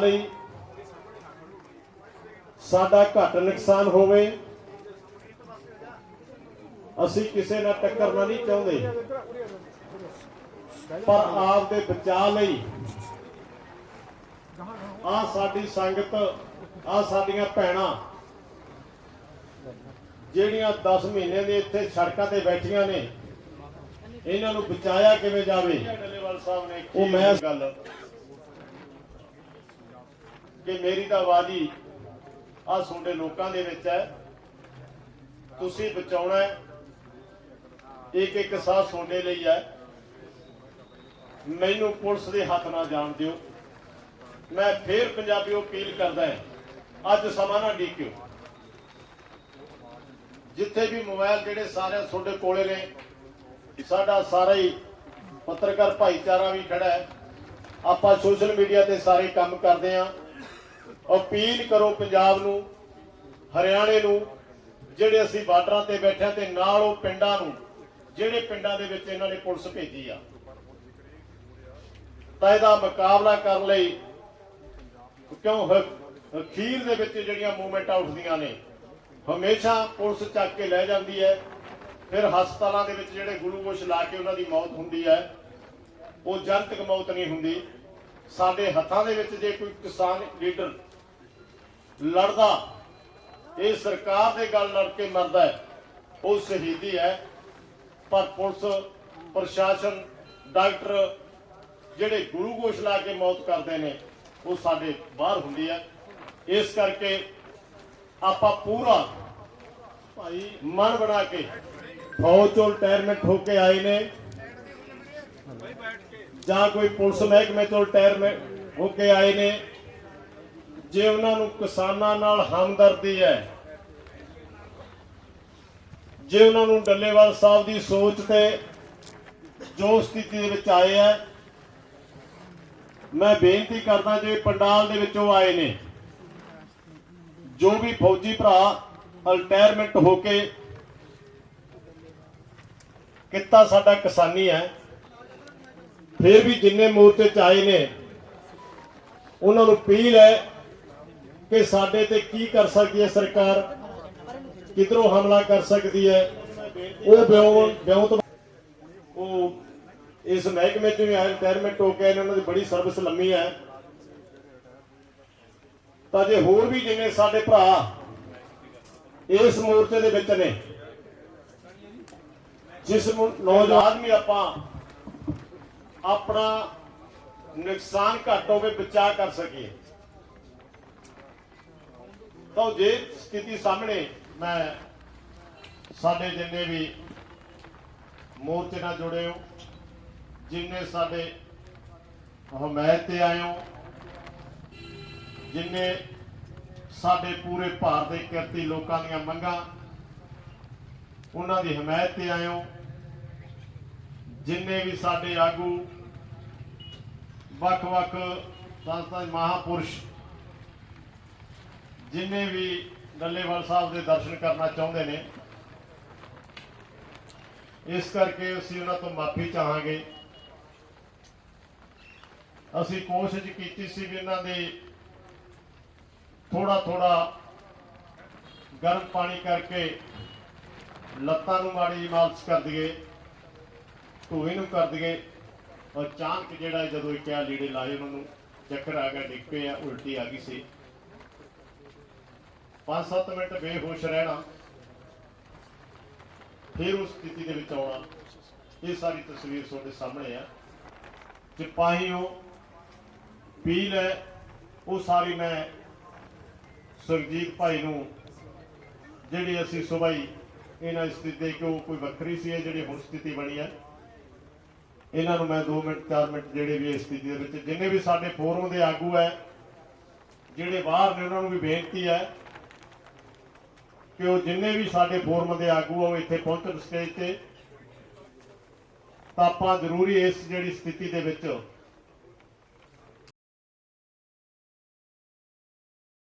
ਲਈ ਸਾਡਾ ਘੱਟ ਨੁਕਸਾਨ ਹੋਵੇ, ਅਸੀਂ ਕਿਸੇ ਨਾਲ ਟੱਕਰਨਾ ਨਹੀਂ ਚਾਹੁੰਦੇ, ਪਰ ਆਪ ਦੇ ਬਚਾਅ ਲਈ ਆ ਸਾਡੀ ਸੰਗਤ ਆ ਸਾਡੀਆਂ ਭੈਣਾਂ ਜਿਹੜੀਆਂ 10 ਮਹੀਨੇ ਦੇ ਇੱਥੇ ਸੜਕਾਂ ਤੇ ਬੈਠੀਆਂ ਨੇ, ਇਹਨਾਂ ਨੂੰ ਬਚਾਇਆ ਕਿਵੇਂ ਜਾਵੇ? ਉਹ ਮੈਂ ਗੱਲ ਕਿ ਮੇਰੀ ਤਾਂ ਆਵਾਜ਼ ਆ ਤੁਹਾਡੇ ਲੋਕਾਂ ਦੇ ਵਿੱਚ ਹੈ। ਤੁਸੀਂ ਬਚਾਉਣਾ ਹੈ। ਇੱਕ ਇੱਕ ਸਾਹ ਸੋਡੇ ਲਈ ਹੈ। ਮੈਨੂੰ ਪੁਲਿਸ ਦੇ ਹੱਥ ਨਾ ਜਾਣ ਦਿਓ। ਮੈਂ ਫੇਰ ਪੰਜਾਬੀਓ ਅਪੀਲ ਕਰਦਾ ਹਾਂ। ਅੱਜ ਸਮਾਂ ਨਾ ਡੀਕਿਓ। ਜਿੱਥੇ ਵੀ ਮੋਬਾਈਲ ਜਿਹੜੇ ਸਾਰੇ ਤੁਹਾਡੇ ਕੋਲੇ ਨੇ, ਸਾਡਾ ਸਾਰਾ ਹੀ ਪੱਤਰਕਾਰ ਭਾਈਚਾਰਾ ਵੀ ਖੜਾ ਹੈ। ਆਪਾਂ ਸੋਸ਼ਲ ਮੀਡੀਆ ਤੇ ਸਾਰੇ ਕੰਮ ਕਰਦੇ ਆਂ ਅਪੀਲ ਕਰੋ ਪੰਜਾਬ ਨੂੰ, ਹਰਿਆਣੇ ਨੂੰ, ਜਿਹੜੇ ਅਸੀਂ ਬਾਰਡਰਾਂ ਤੇ ਬੈਠੇ ਤੇ ਨਾਲ ਉਹ ਪਿੰਡਾਂ ਨੂੰ, ਜਿਹੜੇ ਪਿੰਡਾਂ ਦੇ ਵਿੱਚ ਇਹਨਾਂ ਨੇ ਪੁਲਿਸ ਭੇਜੀ ਆ। ਤਾਂ ਇਹਦਾ ਮੁਕਾਬਲਾ ਕਰਨ ਲਈ ਕਿਉਂ ਹ- ਅਖੀਰ ਦੇ ਵਿੱਚ ਜਿਹੜੀਆਂ ਮੂਵਮੈਂਟਾਂ ਉੱਠਦੀਆਂ ਨੇ ਹਮੇਸ਼ਾ ਪੁਲਿਸ ਚੱਕ ਕੇ ਲੈ ਜਾਂਦੀ ਹੈ। ਫਿਰ ਹਸਪਤਾਲਾਂ ਦੇ ਵਿੱਚ ਜਿਹੜੇ ਗਲੂਕੋਸ਼ ਲਾ ਕੇ ਉਹਨਾਂ ਦੀ ਮੌਤ ਹੁੰਦੀ ਹੈ, ਉਹ ਜਨਤਕ ਮੌਤ ਨਹੀਂ ਹੁੰਦੀ। ਸਾਡੇ ਹੱਥਾਂ ਦੇ ਵਿੱਚ ਜੇ ਕੋਈ ਕਿਸਾਨ ਲੀਡਰ ਲੜਦਾ, ਇਹ ਸਰਕਾਰ ਦੇ ਗੱਲ ਲੜ ਕੇ ਮਰਦਾ ਹੈ, ਉਹ ਸ਼ਹੀਦੀ ਹੈ। ਪਰ ਪੁਲਿਸ, ਪ੍ਰਸ਼ਾਸਨ, ਡਾਕਟਰ ਜਿਹੜੇ ਗੁਰੂ ਗੋਸ਼ ਲਾ ਕੇ ਮੌਤ ਕਰਦੇ ਨੇ, ਉਹ ਸਾਡੇ ਬਾਹਰ ਹੁੰਦੀ ਹੈ। ਇਸ ਕਰਕੇ ਆਪਾਂ ਪੂਰਾ ਭਾਈ ਮਨ ਬਣਾ ਕੇ ਫੌਜ ਤੋਂ ਰਿਟਾਇਰਮੈਂਟ ਹੋ ਕੇ ਆਏ ਨੇ। ਜਾਂ ਕੋਈ ਪੁਲਿਸ ਮਹਿਕਮੇ ਤੋਂ ਰਿਟਾਇਰਮੈਂਟ ਹੋ ਕੇ ਆਏ ਨੇ। ਜੇ ਉਹਨਾਂ ਨੂੰ ਕਿਸਾਨਾਂ ਨਾਲ ਹਮਦਰਦੀ ਹੈ, ਜੇ ਉਹਨਾਂ ਨੂੰ ਡੱਲੇਵਾਲ ਸਾਹਿਬ ਦੀ ਸੋਚ ਤੇ ਜੋ ਸਥਿਤੀ ਦੇ ਵਿੱਚ ਆਏ ਹੈ, ਮੈਂ ਬੇਨਤੀ ਕਰਦਾ ਜੇ ਪੰਡਾਲ ਦੇ ਵਿੱਚੋਂ ਆਏ ਨੇ ਜੋ ਵੀ ਫੌਜੀ ਭਰਾ ਰਿਟਾਇਰਮੈਂਟ ਹੋ ਕੇ ਕਿੱਤਾ ਸਾਡਾ ਕਿਸਾਨੀ ਹੈ ਫਿਰ ਵੀ ਜਿੰਨੇ ਮੋਰਚੇ ਚ ਆਏ ਨੇ ਉਹਨਾਂ ਨੂੰ ਅਪੀਲ ਹੈ ਕਿ ਸਾਡੇ ਤੇ ਕੀ ਕਰ ਸਕਦੀ ਹੈ ਸਰਕਾਰ ਕਿਧਰੋਂ ਹਮਲਾ ਕਰ ਸਕਦੀ ਹੈ ਉਹ ਬਿਉਂ ਬਿਉਂ ਤੋਂ ਉਹ ਇਸ ਮਹਿਕਮੇ ਚ ਵੀ ਆਏ ਰਿਟਾਇਰਮੈਂਟ ਹੋ ਕੇ ਆਏ ਨੇ, ਉਹਨਾਂ ਦੀ ਬੜੀ ਸਰਵਿਸ ਲੰਮੀ ਹੈ। ਤਾਂ ਜੇ ਹੋਰ ਵੀ ਜਿੰਨੇ ਸਾਡੇ ਭਰਾ ਇਸ ਮੋਰਚੇ ਦੇ ਵਿੱਚ ਨੇ, ਜਿਸ ਨੌਜਵਾਨ ਵੀ ਆਪਾਂ ਆਪਣਾ ਨੁਕਸਾਨ ਘੱਟ ਹੋਵੇ ਬਚਾ ਕਰ ਸਕੀਏ। ਤਾਂ ਜੇ ਸਥਿਤੀ ਸਾਹਮਣੇ ਮੈਂ ਸਾਡੇ ਜਿੰਨੇ ਵੀ ਮੋਰਚੇ ਨਾਲ ਜੁੜੇ ਹੋ, ਜਿੰਨੇ ਸਾਡੇ ਹਮਾਇਤ ਤੇ ਆਏ ਹੋ ਜਿੰਨੇ ਸਾਡੇ ਪੂਰੇ ਭਾਰਤ ਦੇ ਕਿਰਤੀ ਲੋਕਾਂ ਦੀਆਂ ਮੰਗਾਂ, ਉਹਨਾਂ ਦੀ ਹਮਾਇਤ ਤੇ ਆਇਓ ਜਿੰਨੇ ਵੀ ਸਾਡੇ ਆਗੂ, ਵੱਖ-ਵੱਖ ਸੰਸਥਾ ਮਹਾਪੁਰਸ਼, ਜਿੰਨੇ ਵੀ ਡੱਲੇਵਾਲ ਸਾਹਿਬ ਦੇ ਦਰਸ਼ਨ ਕਰਨਾ ਚਾਹੁੰਦੇ ਨੇ, ਇਸ ਕਰਕੇ ਅਸੀਂ ਉਹਨਾਂ ਤੋਂ ਮਾਫੀ ਚਾਹਾਂਗੇ। ਅਸੀਂ ਕੋਸ਼ਿਸ਼ ਕੀਤੀ ਸੀ ਵੀ ਇਹਨਾਂ ਦੇ ਥੋੜਾ ਥੋੜਾ ਗਰਮ ਪਾਣੀ ਕਰਕੇ ਲੱਤਾਂ ਨੂੰ ਮਾੜੀ ਜਿਹੀ ਮਾਲਸ਼ ਕਰ ਦਈਏ ਢੂਹੀ ਨੂੰ ਕਰ ਦਈਏ ਔਰ ਅਚਾਨਕ ਜਿਹੜਾ ਜਦੋਂ ਇਹ ਕਿਹਾ ਲੀੜੇ ਲਾਏ ਉਹਨਾਂ ਨੂੰ, ਚੱਕਰ ਆ ਗਿਆ, ਡਿੱਗ ਪਏ ਆ, ਉਲਟੀ ਆ ਗਈ ਸੀ। 5-7 ਮਿੰਟ ਬੇਹੋਸ਼ ਰਹਿਣਾ, ਫਿਰ ਉਸ ਸਥਿਤੀ ਦੇ ਵਿੱਚ ਆਉਣਾ। ਇਹ ਸਾਰੀ ਤਸਵੀਰ ਤੁਹਾਡੇ ਸਾਹਮਣੇ ਆ। ਸਿਪਾਹੀਓ ਪੀਲ ਹੈ, ਉਹ ਸਾਰੀ ਮੈਂ ਸੁਰਜੀਤ ਭਾਈ ਨੂੰ, ਜਿਹੜੀ ਅਸੀਂ ਸਵੇਰ ਇਹਨਾਂ ਸਥਿਤੀ ਦੇ ਕਿਉਂ ਕੋਈ ਵੱਖਰੀ ਸੀ, ਇਹ ਜਿਹੜੀ ਹੁਣ ਸਥਿਤੀ ਬਣੀ ਹੈ। ਇਹਨਾਂ ਨੂੰ ਮੈਂ 2 ਮਿੰਟ 4 ਮਿੰਟ ਜਿਹੜੇ ਵੀ ਇਸ ਸਥਿਤੀ ਦੇ ਵਿੱਚ, ਜਿੰਨੇ ਵੀ ਸਾਡੇ ਫੋਰਮ ਦੇ ਆਗੂ ਹੈ, ਜਿਹੜੇ ਬਾਹਰ ਨੇ, ਉਹਨਾਂ ਨੂੰ ਵੀ ਬੇਨਤੀ ਹੈ ਕਿ ਉਹ ਜਿੰਨੇ ਵੀ ਸਾਡੇ ਫੋਰਮ ਦੇ ਆਗੂ ਆ, ਉਹ ਇੱਥੇ ਪਹੁੰਚਣ ਸਟੇਜ ਤੇ। ਤਾਂ ਆਪਾਂ ਜ਼ਰੂਰੀ ਇਸ ਜਿਹੜੀ ਸਥਿਤੀ ਦੇ ਵਿੱਚ